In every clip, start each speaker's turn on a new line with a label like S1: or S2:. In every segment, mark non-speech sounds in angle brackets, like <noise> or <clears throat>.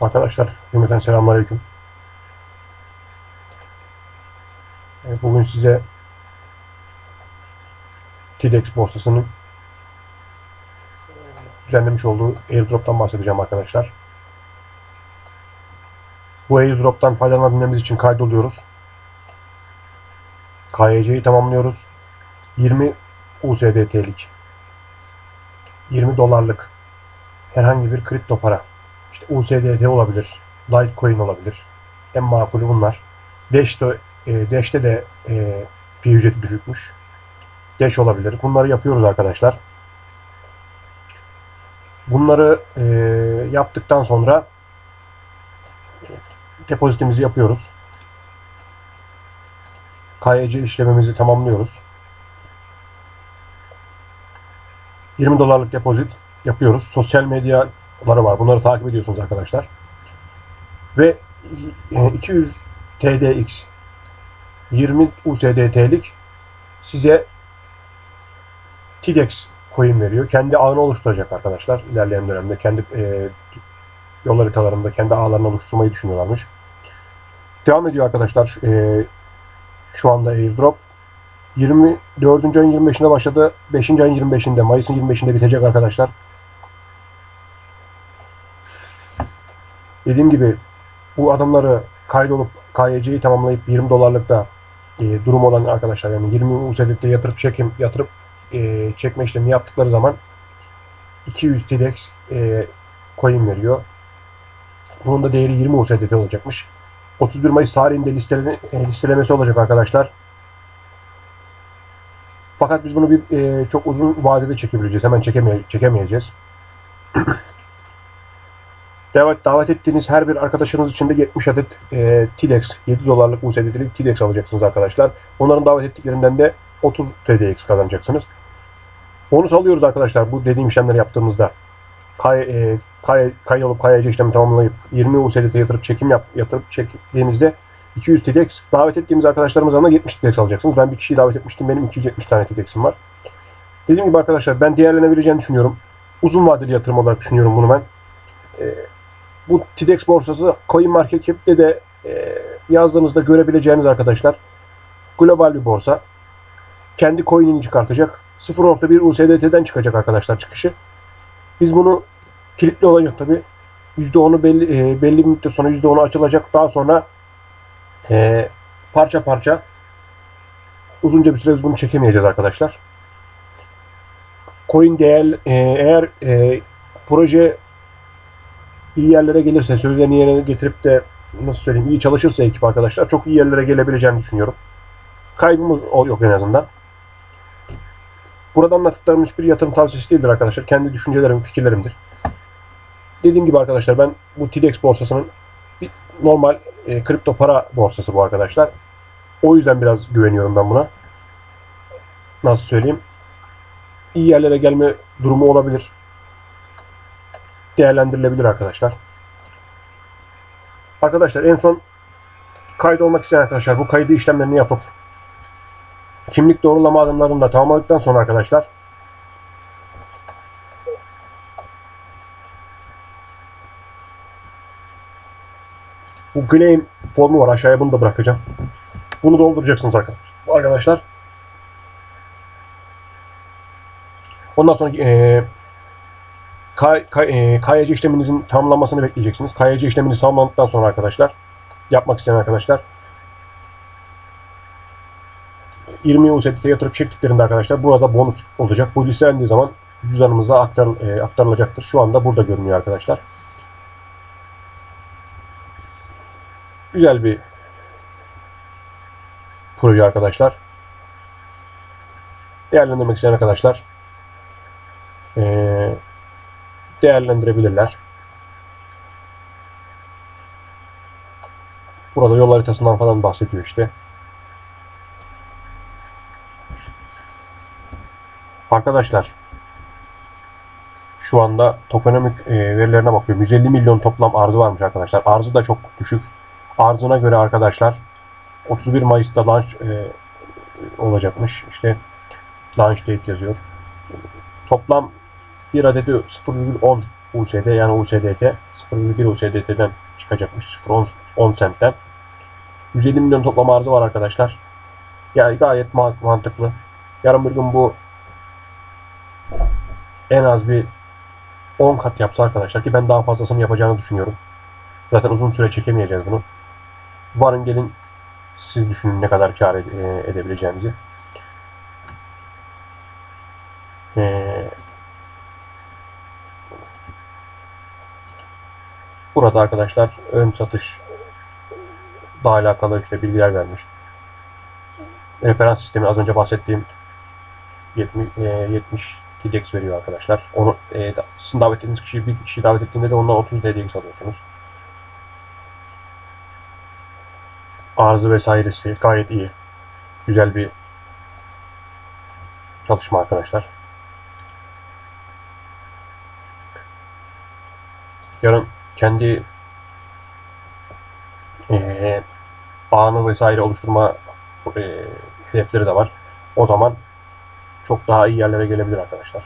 S1: Arkadaşlar cümleten selamünaleyküm. E, Bugün size TDX borsasının düzenlemiş olduğu airdrop'tan bahsedeceğim arkadaşlar. Bu airdrop'tan faydalanabilmemiz için kaydoluyoruz. KYC'yi tamamlıyoruz. 20 USDT'lik 20 dolarlık herhangi bir kripto para. İşte USDT olabilir, Litecoin olabilir. En makulü bunlar. Dash'te, e, Dash'te de e, fee ücreti düşükmüş. Dash olabilir. Bunları yapıyoruz arkadaşlar. Bunları e, yaptıktan sonra e, depozitimizi yapıyoruz. KYC işlemimizi tamamlıyoruz. 20 dolarlık depozit yapıyoruz. Sosyal medyaları var. Bunları takip ediyorsunuz arkadaşlar. Ve e, 200 TDX 20 USDT'lik size TDX coin veriyor. Kendi ağını oluşturacak arkadaşlar. İlerleyen dönemde kendi e, yol haritalarında kendi ağlarını oluşturmayı düşünüyorlarmış. Devam ediyor arkadaşlar. E, şu anda airdrop. 24. ayın 25'inde başladı. 5. ayın 25'inde, Mayıs'ın 25'inde bitecek arkadaşlar. Dediğim gibi bu adamları kaydolup KYC'yi tamamlayıp 20 dolarlık da e, durum olan arkadaşlar yani 20 USDT yatırıp çekim yatırıp e, çekme işlemi yaptıkları zaman 200 TDX e, coin veriyor. Bunun da değeri 20 USDT olacakmış. 31 Mayıs tarihinde listele, e, listelemesi olacak arkadaşlar. Fakat biz bunu bir e, çok uzun vadede çekebileceğiz. Hemen çekemeye, çekemeyeceğiz. <clears throat> davet, davet ettiğiniz her bir arkadaşınız için de 70 adet e, TDX, 7 dolarlık USDT'lik TDX alacaksınız arkadaşlar. Onların davet ettiklerinden de 30 TDX kazanacaksınız. Bonus alıyoruz arkadaşlar bu dediğim işlemleri yaptığımızda. Kay, e, kay, kay olup KYC işlemi tamamlayıp 20 USDT yatırıp çekim yap, yatırıp çektiğinizde 200 TDX davet ettiğimiz arkadaşlarımızdan da 70 TDX alacaksınız. Ben bir kişiyi davet etmiştim. Benim 270 tane TDX'im var. Dediğim gibi arkadaşlar ben değerlenebileceğini düşünüyorum. Uzun vadeli yatırım olarak düşünüyorum bunu ben. Ee, bu TDX borsası CoinMarketCap'te de e, yazdığınızda görebileceğiniz arkadaşlar global bir borsa. Kendi coin'ini çıkartacak. 0.1 USDT'den çıkacak arkadaşlar çıkışı. Biz bunu kilitli olacak tabi. %10'u belli, e, belli bir müddet sonra %10'u açılacak. Daha sonra e, parça parça uzunca bir süre biz bunu çekemeyeceğiz arkadaşlar. Coin değer e, eğer e, proje iyi yerlere gelirse, sözlerini yerine getirip de nasıl söyleyeyim iyi çalışırsa ekip arkadaşlar çok iyi yerlere gelebileceğini düşünüyorum. Kaybımız yok en azından. Burada anlattıklarım hiçbir yatırım tavsiyesi değildir arkadaşlar. Kendi düşüncelerim, fikirlerimdir. Dediğim gibi arkadaşlar ben bu TDX borsasının bir normal e, kripto para borsası bu arkadaşlar. O yüzden biraz güveniyorum ben buna. Nasıl söyleyeyim? İyi yerlere gelme durumu olabilir. Değerlendirilebilir arkadaşlar. Arkadaşlar en son kayıt olmak isteyen arkadaşlar bu kaydı işlemlerini yapıp kimlik doğrulama adımlarını da tamamladıktan sonra arkadaşlar bu claim formu var aşağıya bunu da bırakacağım. Bunu dolduracaksınız. Arkadaşlar. Ondan sonra e, K, K, e, KYC işleminizin tamamlanmasını bekleyeceksiniz. KYC işleminiz tamamlandıktan sonra arkadaşlar yapmak isteyen arkadaşlar 20 USDT yatırıp çektiklerinde arkadaşlar burada bonus olacak. Bu listelendiği zaman cüzdanımıza aktar, e, aktarılacaktır. Şu anda burada görünüyor arkadaşlar. Güzel bir proje arkadaşlar. Değerlendirmek isteyen arkadaşlar değerlendirebilirler. Burada yol haritasından falan bahsediyor işte. Arkadaşlar şu anda tokenomik e, verilerine bakıyorum. 150 milyon toplam arzı varmış arkadaşlar. Arzı da çok düşük. Arzına göre arkadaşlar 31 Mayıs'ta launch e, olacakmış. İşte launch date yazıyor. Toplam bir adedi 0,10 USD yani USDT 0,1 USDT'den çıkacakmış. 0.10 10 centten. 150 milyon toplam arzı var arkadaşlar. Yani gayet ma- mantıklı. Yarın bir gün bu en az bir 10 kat yapsa arkadaşlar ki ben daha fazlasını yapacağını düşünüyorum. Zaten uzun süre çekemeyeceğiz bunu. Varın gelin siz düşünün ne kadar kar e, edebileceğimizi. Ee, burada arkadaşlar ön satış da alakalı işte bilgiler vermiş. Referans sistemi az önce bahsettiğim 70, e, 70 TDX veriyor arkadaşlar. Onu e, sizin davet ettiğiniz kişiyi bir kişiyi davet ettiğinde de ondan 30 TDX alıyorsunuz. Arzı vesairesi gayet iyi. Güzel bir çalışma arkadaşlar. Yarın kendi eee ağını vesaire oluşturma eee, hedefleri de var. O zaman çok daha iyi yerlere gelebilir arkadaşlar.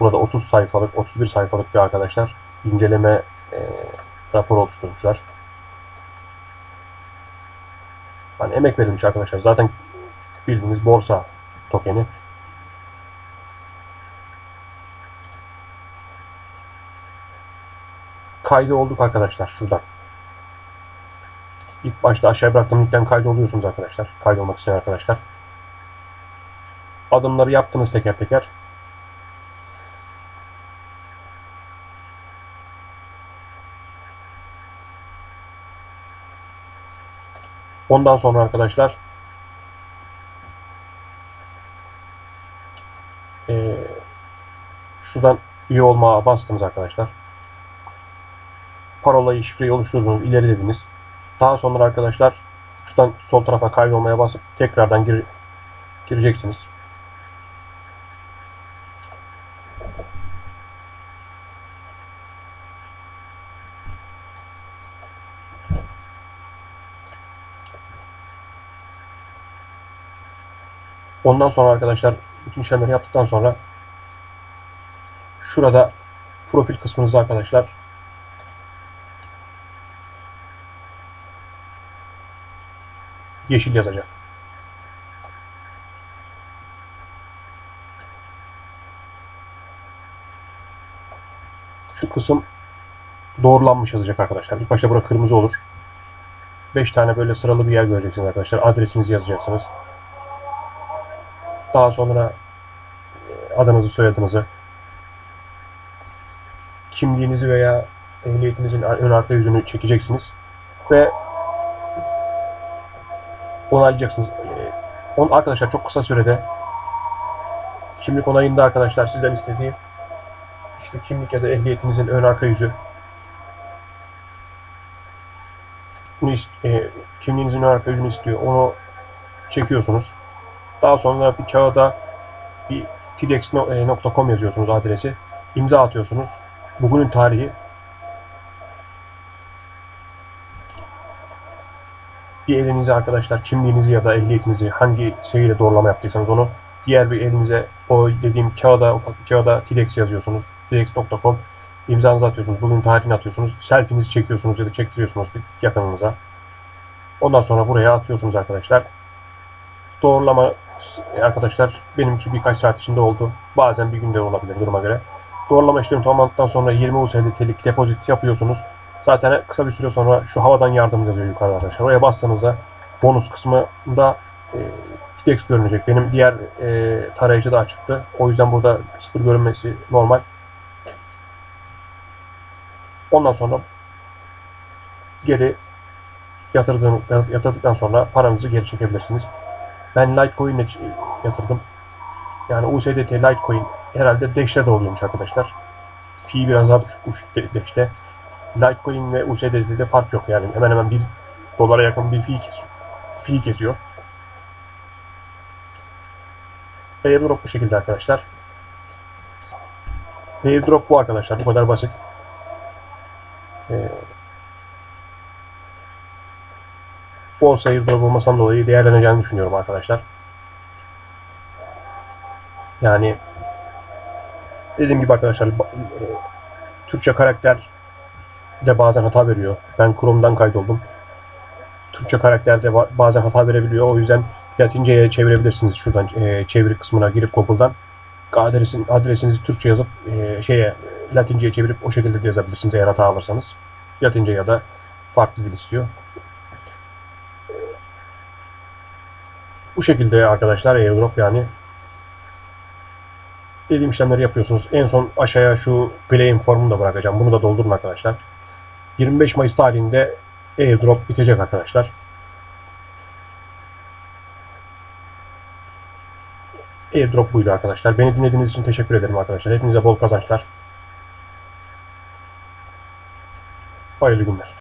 S1: Burada 30 sayfalık, 31 sayfalık bir arkadaşlar inceleme eee raporu oluşturmuşlar. Hani emek verilmiş arkadaşlar. Zaten bildiğiniz borsa tokeni. Kaydı olduk arkadaşlar şuradan. İlk başta aşağıya bıraktığım linkten kaydı oluyorsunuz arkadaşlar. Kaydolmak isteyen arkadaşlar. Adımları yaptınız teker teker. Ondan sonra arkadaşlar eee, şuradan üye olmaya bastınız arkadaşlar. Parolayı, şifreyi oluşturdunuz, ileri Daha sonra arkadaşlar şuradan sol tarafa kaydolmaya basıp tekrardan gir, gireceksiniz. Ondan sonra arkadaşlar bütün işlemleri yaptıktan sonra şurada profil kısmınızda arkadaşlar yeşil yazacak. Şu kısım doğrulanmış yazacak arkadaşlar. İlk başta burada kırmızı olur. 5 tane böyle sıralı bir yer göreceksiniz arkadaşlar. Adresinizi yazacaksınız. Daha sonra e, adınızı, soyadınızı, kimliğinizi veya ehliyetinizin ön arka yüzünü çekeceksiniz. Ve onaylayacaksınız. Ee, On, arkadaşlar çok kısa sürede kimlik onayında arkadaşlar sizden istediğim işte kimlik ya da ehliyetinizin ön arka yüzü bunu e, kimliğinizin ön arka yüzünü istiyor. Onu çekiyorsunuz. Daha sonra bir kağıda bir tdex.com yazıyorsunuz adresi. İmza atıyorsunuz. Bugünün tarihi bir elinize arkadaşlar kimliğinizi ya da ehliyetinizi hangi şeyiyle doğrulama yaptıysanız onu diğer bir elinize o dediğim kağıda ufak bir kağıda TDEX yazıyorsunuz. TDEX.com imzanızı atıyorsunuz. Bugün tarihini atıyorsunuz. Selfie'nizi çekiyorsunuz ya da çektiriyorsunuz bir yakınınıza. Ondan sonra buraya atıyorsunuz arkadaşlar. Doğrulama arkadaşlar benimki birkaç saat içinde oldu. Bazen bir günde olabilir duruma göre. Doğrulama işlemi tamamlandıktan sonra 20 USDT'lik depozit yapıyorsunuz. Zaten kısa bir süre sonra şu havadan yardım yazıyor yukarıda arkadaşlar. Oraya bastığınızda bonus kısmında e, TDEX görünecek. Benim diğer e, tarayıcı da açıktı. O yüzden burada sıfır görünmesi normal. Ondan sonra geri yatırdığın, yatırdıktan sonra paranızı geri çekebilirsiniz. Ben Litecoin'e yatırdım. Yani USDT Litecoin herhalde Dash'te de oluyormuş arkadaşlar. Fee biraz daha düşükmüş Dash'te. Litecoin ve USDT'de fark yok yani. Hemen hemen bir dolara yakın bir fee kesiyor. Fee kesiyor. Airdrop bu şekilde arkadaşlar. Airdrop bu arkadaşlar. Bu kadar basit. Ee, borsa airdrop olmasından dolayı değerleneceğini düşünüyorum arkadaşlar. Yani dediğim gibi arkadaşlar e, Türkçe karakter de bazen hata veriyor. Ben Chrome'dan kaydoldum. Türkçe karakter de ba- bazen hata verebiliyor. O yüzden Latinceye çevirebilirsiniz. Şuradan e, çeviri kısmına girip Google'dan adresin adresinizi Türkçe yazıp e, şeye Latinceye çevirip o şekilde de yazabilirsiniz eğer hata alırsanız. Latince ya da farklı dil istiyor. Bu şekilde arkadaşlar airdrop yani dediğim işlemleri yapıyorsunuz. En son aşağıya şu claim formunu da bırakacağım. Bunu da doldurun arkadaşlar. 25 Mayıs tarihinde airdrop bitecek arkadaşlar. Airdrop buydu arkadaşlar. Beni dinlediğiniz için teşekkür ederim arkadaşlar. Hepinize bol kazançlar. Hayırlı günler.